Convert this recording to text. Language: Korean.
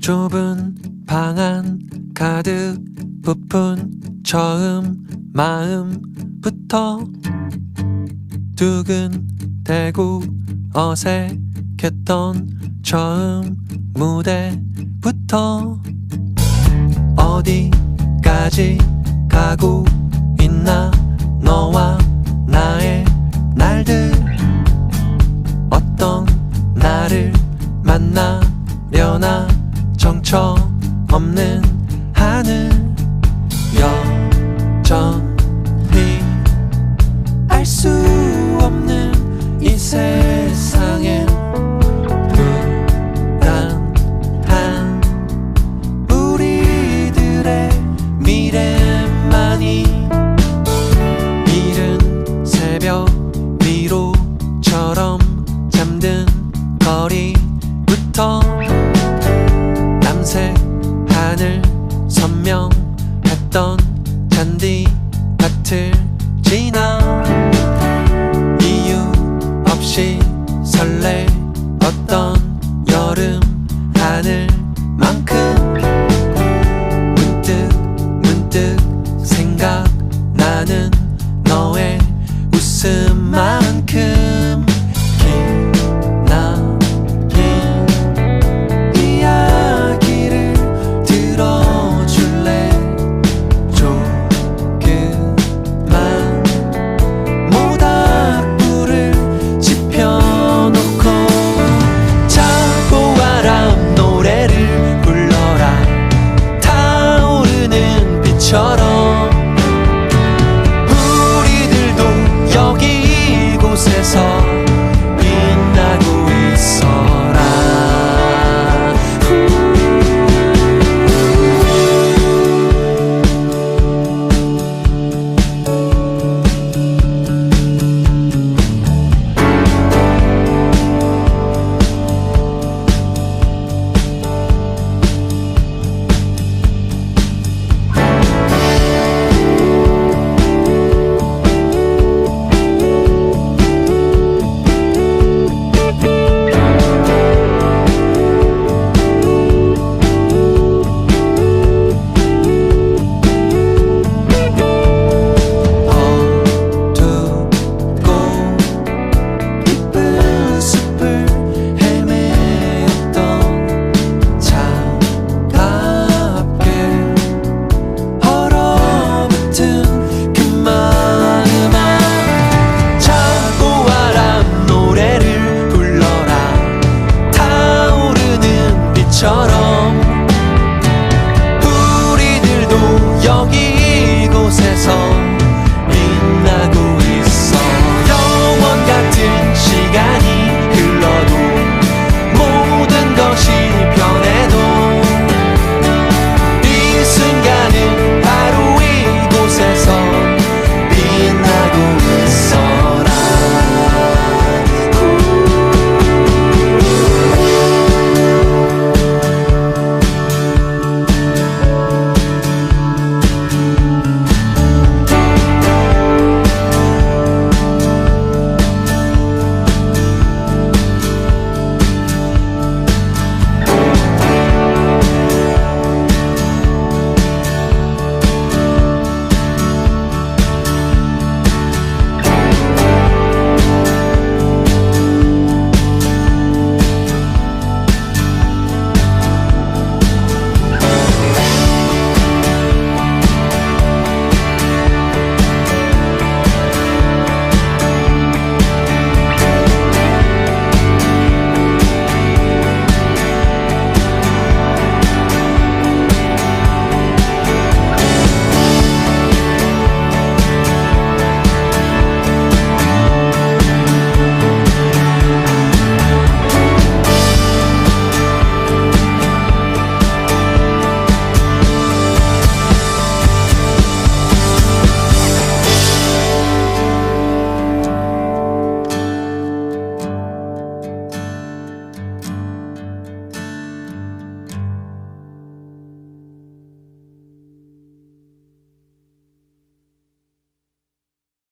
좁은 방 안 가득 부푼 처음 마음부터 두근대고 어색했던 처음 무대부터 어디까지 가고 있나 하늘 선명했던 잔디 밭을 지나 이유 없이 설레 것처럼 여기